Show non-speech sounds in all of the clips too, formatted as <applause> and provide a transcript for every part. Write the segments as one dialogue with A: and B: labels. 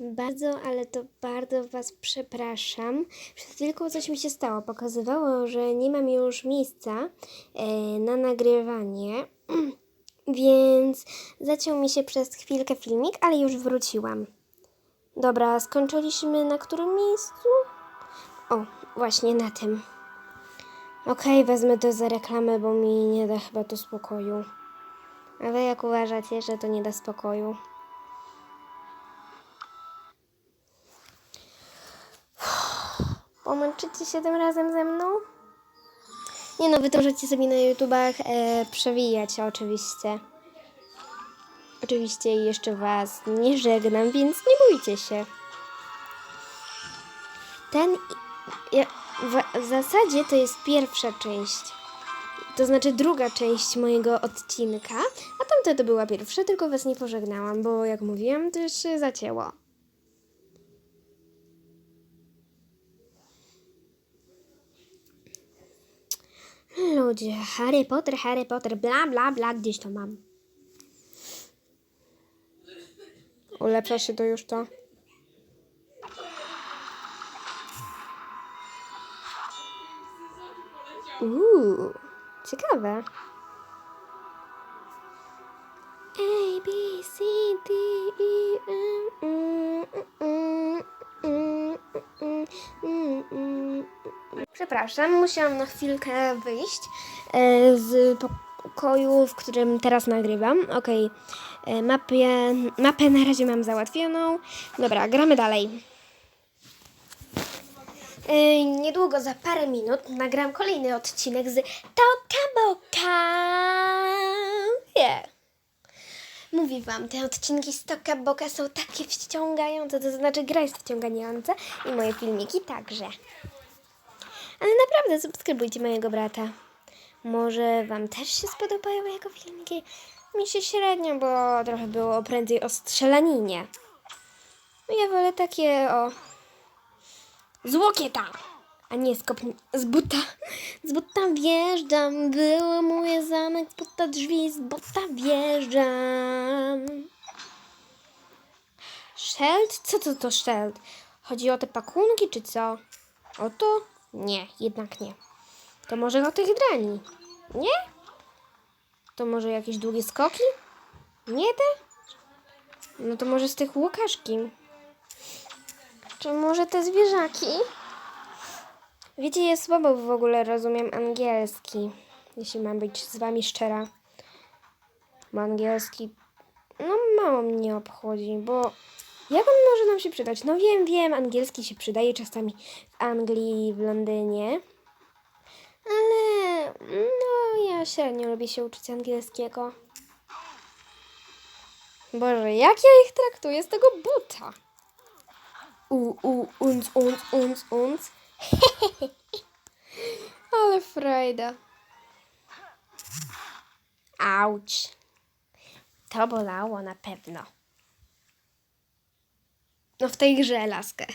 A: Bardzo, ale to bardzo Was przepraszam. Przed chwilką coś mi się stało. Pokazywało, że nie mam już miejsca e, na nagrywanie, <clears throat> więc zaciął mi się przez chwilkę filmik, ale już wróciłam. Dobra, skończyliśmy na którym miejscu? O, właśnie na tym. Okej, wezmę to za reklamę, bo mi nie da chyba to spokoju. A wy jak uważacie, że to nie da spokoju? Pomęczycie się tym razem ze mną? Nie no, wy to możecie sobie na YouTubach e, przewijać oczywiście. Oczywiście jeszcze was nie żegnam, więc nie bójcie się. Ten w, zasadzie to jest pierwsza część. To znaczy druga część mojego odcinka, a tamta to była pierwsza, tylko was nie pożegnałam, bo jak mówiłam, to się zacięło. Ludzie, Harry Potter, Harry Potter, bla bla bla, gdzieś to mam. Ulepsza się to już to. Uuu, ciekawe. Przepraszam, musiałam na chwilkę wyjść e, z pokoju, w którym teraz nagrywam. Okej, e, mapę, mapę na razie mam załatwioną. Dobra, gramy dalej. E, niedługo, za parę minut, nagram kolejny odcinek z Toka Boka. Yeah. Mówię wam, te odcinki z Toka Boka są takie wciągające, to znaczy gra jest wciągająca i moje filmiki także. Ale naprawdę subskrybujcie mojego brata. Może wam też się spodobają jego filmiki? Mi się średnio, bo trochę było prędzej o strzelaninie. Ja wolę takie o... Z łokieta! A nie z, kopni- z buta. Z buta wjeżdżam, było moje zamek, z buta drzwi, z buta wjeżdżam. Sheld? Co to to sheld? Chodzi o te pakunki, czy co? O to? Nie, jednak nie. To może o tych drani? Nie? To może jakieś długie skoki? Nie te? No to może z tych łukaszki? Czy może te zwierzaki? Wiecie, ja słabo w ogóle rozumiem angielski, jeśli mam być z wami szczera. Bo angielski, no mało mnie obchodzi, bo jak on może nam się przydać? No wiem, wiem, angielski się przydaje czasami w Anglii, w Londynie. Ale no, ja średnio lubię się uczyć angielskiego. Boże, jak ja ich traktuję z tego buta? U, u, unc, unc, unc, unc. <laughs> Ale frajda. Auć. To bolało na pewno. No w tej grze laskę.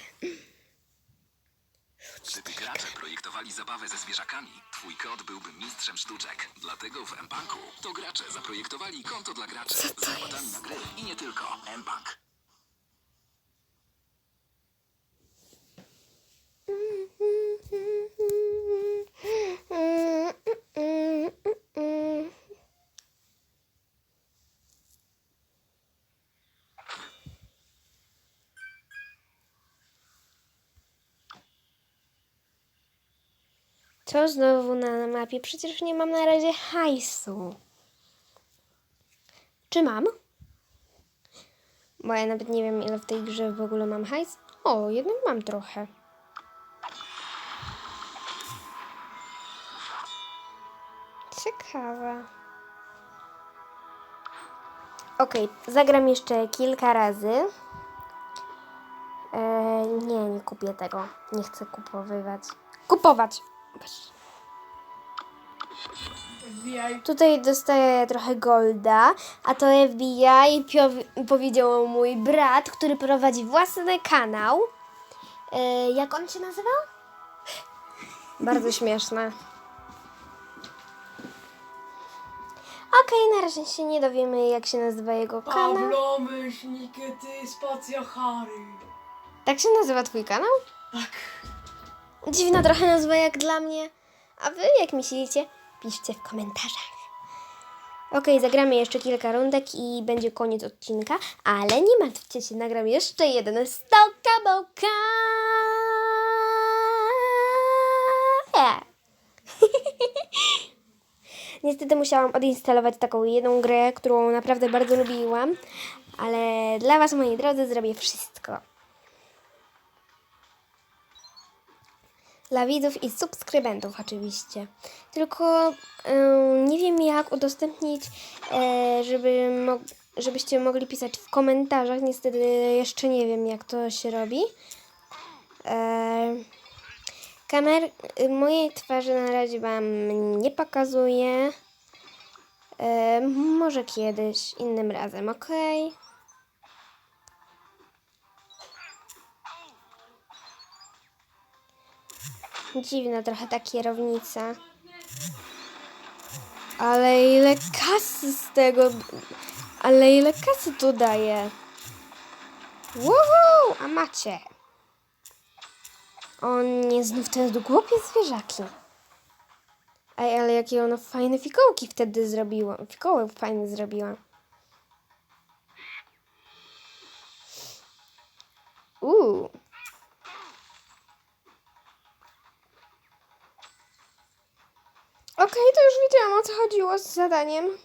B: Gdyby gracze projektowali zabawę ze zwierzakami, twój kot byłby mistrzem sztuczek. Dlatego w M-Banku to gracze zaprojektowali konto dla graczy z zakładami na gry i nie tylko. M-Bank.
A: Co znowu na mapie? Przecież nie mam na razie hajsu. Czy mam? Bo ja nawet nie wiem, ile w tej grze w ogóle mam hajs. O, jednak mam trochę. Ciekawe. Okej, zagram jeszcze kilka razy. Eee, nie, nie kupię tego. Nie chcę kupowywać. Kupować! Boże. Tutaj dostaję trochę golda, a to FBI powiedział mój brat, który prowadzi własny kanał. E, jak on się nazywał? Bardzo śmieszne. Okej, na razie się nie dowiemy, jak się nazywa jego kanał.
C: Pablo myślniki, ty spacja Harry.
A: Tak się nazywa twój kanał?
C: Tak.
A: Dziwna trochę nazwa jak dla mnie. A wy jak myślicie? Piszcie w komentarzach. Okej, zagramy jeszcze kilka rundek i będzie koniec odcinka, ale nie martwcie się, nagram jeszcze jeden stoka boka. <laughs> Niestety musiałam odinstalować taką jedną grę, którą naprawdę bardzo lubiłam, ale dla Was, moi drodzy, zrobię wszystko. Dla widzów i subskrybentów oczywiście. Tylko em, nie wiem jak udostępnić, e, żeby mo- żebyście mogli pisać w komentarzach. Niestety jeszcze nie wiem jak to się robi. E, kamer y, mojej twarzy na razie Wam nie pokazuję. E, może kiedyś, innym razem, ok? Dziwna trochę ta kierownica. Ale ile kasy z tego. Ale ile kasy to daje. Wow, a macie. O nie, znów te głupie zwierzaki. Ej, ale jakie ona fajne fikołki wtedy zrobiła. Fikoły fajne zrobiła. Uuu. To już wiedziałam o co chodziło z zadaniem.